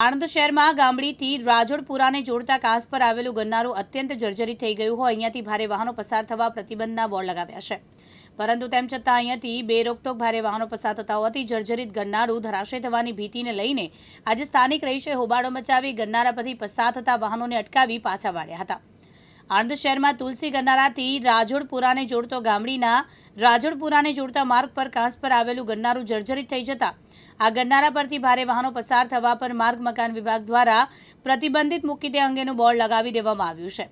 આણંદ શહેરમાં ગામડીથી રાજોડપુરાને જોડતા કાંસ પર આવેલું ગન્નારું અત્યંત જર્જરિત થઈ ગયું હોય, અહીંયાથી ભારે વાહનો પસાર થવા પ્રતિબંધના બોર્ડ લગાવ્યા છે. પરંતુ તેમ છતાં અહીંયાથી બે રોકટોક ભારે વાહનો પસાર થતા હોવાથી જર્જરિત ગન્નારું ધરાશય થવાની ભીતિને લઈને આજે સ્થાનિક રહીશોએ હોબાળો મચાવી ગન્નારા પરથી પસાર થતા વાહનોને અટકાવી પાછા વાળ્યા હતા. આણંદ શહેરમાં તુલસી ગન્નારાથી રાજોડપુરાને જોડતો ગામડીના રાજોડપુરાને જોડતા માર્ગ પર કાંસ પર આવેલું ગન્નારું જર્જરિત થઈ જતા આ ગન્નારા પરથી ભારે વાહનો પસાર થવા પર માર્ગ મકાન વિભાગ દ્વારા પ્રતિબંધિત મૂકી તે અંગેનું બોર્ડ લગાવી દેવામાં આવ્યું છે.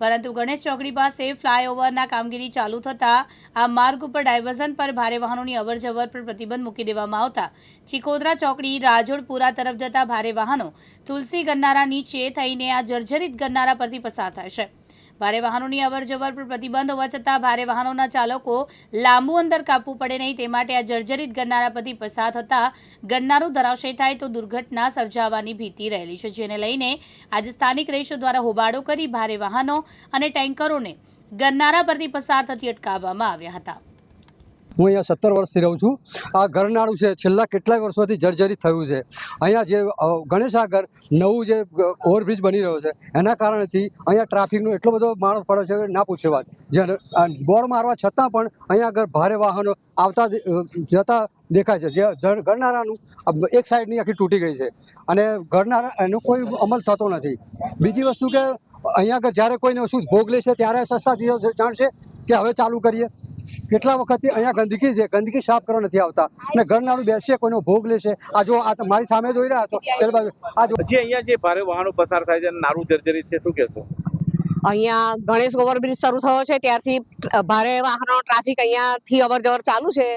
પરંતુ ગણેશ ચોકડી પાસે ફ્લાયઓવરના કામગીરી ચાલુ થતાં આ માર્ગ ઉપર ડાયવર્ઝન પર ભારે વાહનોની અવરજવર પર પ્રતિબંધ મૂકી દેવામાં આવતા ચિકોદરા ચોકડી રાજોડપુરા તરફ જતા ભારે વાહનો તુલસી ગન્નારા નીચે થઈને આ જર્જરિત ગન્નારા પરથી પસાર થાય છે. ભારે વાહનોની અવરજવર પર પ્રતિબંધ હોવા છતાં ભારે વાહનોના ચાલકો લાંબુ અંતર કાપવું પડે નહીં, તે માટે આ જર્જરિત ગન્નારા પરથી પસાર થતા ગન્નારું ધરાશય થાય તો દુર્ઘટના સર્જાવાની ભીતિ રહેલી છે, જેને લઈને આજે સ્થાનિક રહીશો દ્વારા હોબાળો કરી ભારે વાહનો અને ટેન્કરોને ગન્નારા પરથી પસાર થતી અટકાવવામાં આવ્યા હતા. હું અહીંયા સત્તર વર્ષથી રહું છું. આ ઘરનાળું છે. છેલ્લા કેટલાય વર્ષોથી જર્જરિત થયું છે. અહીંયા જે ગણેશાગર નવું જે ઓવરબ્રિજ બની રહ્યો છે, એના કારણેથી અહીંયા ટ્રાફિકનો એટલો બધો માણસ પડે છે ના પૂછે વાત. જ્યારે બોર્ડ મારવા છતાં પણ અહીંયા આગળ ભારે વાહનો આવતા જતા દેખાય છે. જે ગરનારાનું એક સાઈડની આખી તૂટી ગઈ છે. અને ગરનાળા એનો કોઈ અમલ થતો નથી. બીજી વસ્તુ કે, અહીંયા આગળ જ્યારે કોઈને શું ભોગ લેશે, ત્યારે સસ્તા દિવસ જાણશે કે હવે ચાલુ કરીએ. કેટલા વખતથી અહીંયા ગંદકી છે, ગંદકી સાફ કરવા નથી આવતા. અને ઘરનાળું બેસીએ, કોઈનો ભોગ લેશે. આ જો આ મારી સામે જોઈ રહ્યા છો આ જો અહીંયા જે ભારે વાહનો પસાર થાય છે નારું જર્જરિત છે, શું કહેશો? અહીંયા ગણેશ ઓવરબ્રિજ શરૂ થયો છે. ત્યારથી ભારે વાહનો ટ્રાફિક અહીંયાથી અવર જવર ચાલુ છે.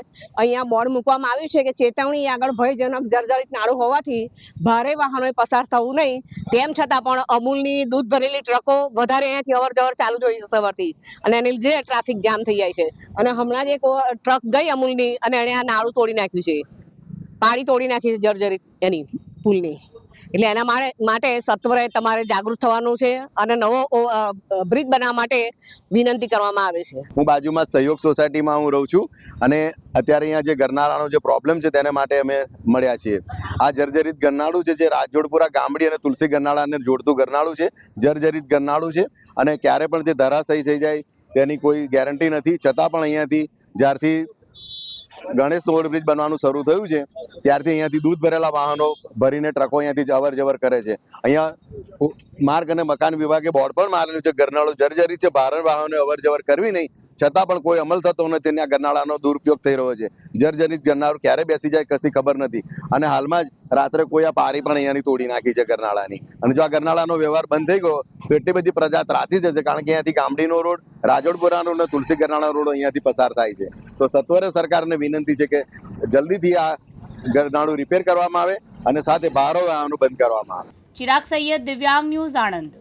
અહીંયા બોર્ડ મૂકવામાં આવ્યું છે કે ચેતવણી આગળ ભયજનક જર્જરિત નાળું હોવાથી ભારે વાહનોએ પસાર થવું નહીં. તેમ છતાં પણ અમૂલની દૂધ ભરેલી ટ્રકો વધારે અહીંયાથી અવર જવર ચાલુ જોઈ છે સવારથી અને એને લીધે ટ્રાફિક જામ થઈ જાય છે. અને હમણાં જ એક ટ્રક ગઈ અમૂલની અને એણે આ નાળું તોડી નાખ્યું છે. પાણી તોડી નાખી છે જર્જરિત એની પુલની. એટલે એના માટે સત્વરે તમારે જાગૃત થવાનું છે અને નવો બ્રિજ બનાવવા માટે વિનંતી કરવામાં આવે છે. હું બાજુમાં સહયોગ સોસાયટીમાં હું રહું છું અને અત્યારે અહીંયા જે ગરનાળાનો જે પ્રોબ્લેમ છે તેને માટે અમે મળ્યા છીએ. આ જર્જરિત ગરનાળું છે જે રાજજોડપુરા ગામડી અને તુલસી ગરનાળાને જોડતું ગરનાળું છે. જર્જરિત ગરનાળું છે અને ક્યારે પણ તે ધરાશયી થઈ જાય તેની કોઈ ગેરંટી નથી. છતાં પણ અહીંયાથી જ્યારથી ગણેશ ઓવરબ્રિજ બનવાનું શરૂ થયું છે. ત્યારથી અહીંયાથી દૂધ ભરેલા વાહનો ભરીને ટ્રકો અહીંયાથી અવર જવર કરે છે. અહીંયા માર્ગ અને મકાન વિભાગે બોર્ડ પણ મારેલું છે. ગરનાળું જર્જરી છે. ભારે વાહનો અવર જવર કરવી નહીં. છતાં પણ કોઈ અમલ થતો નથી. આ ગરનાળાનો દુરુપયોગ થઈ રહ્યો છે. જર્જરિત ગરનાળું ક્યારે બેસી જાય કશી ખબર નથી. અને હાલમાં જ રાત્રે કોઈ આ પારી પણ અહીંયાની તોડી નાખી છે ગરનાળાની. અને જો આ ગરનાળાનો વ્યવહાર બંધ થઈ ગયો એટલી બધી પ્રજા ત્રાસી જશે કારણ કે અહીંયાથી ગામડીનો રોડ, રાજોડપુરાનો અને તુલસી ગરનાળા રોડ અહીંયાથી પસાર થાય છે. તો સત્વરે સરકારને વિનંતી છે કે જલ્દીથી આ ગરનાળું રિપેર કરવામાં આવે અને સાથે બહારો વાહનો બંધ કરવામાં આવે. ચિરાગ સૈયદ, દિવ્યાંગ ન્યૂઝ આણંદ.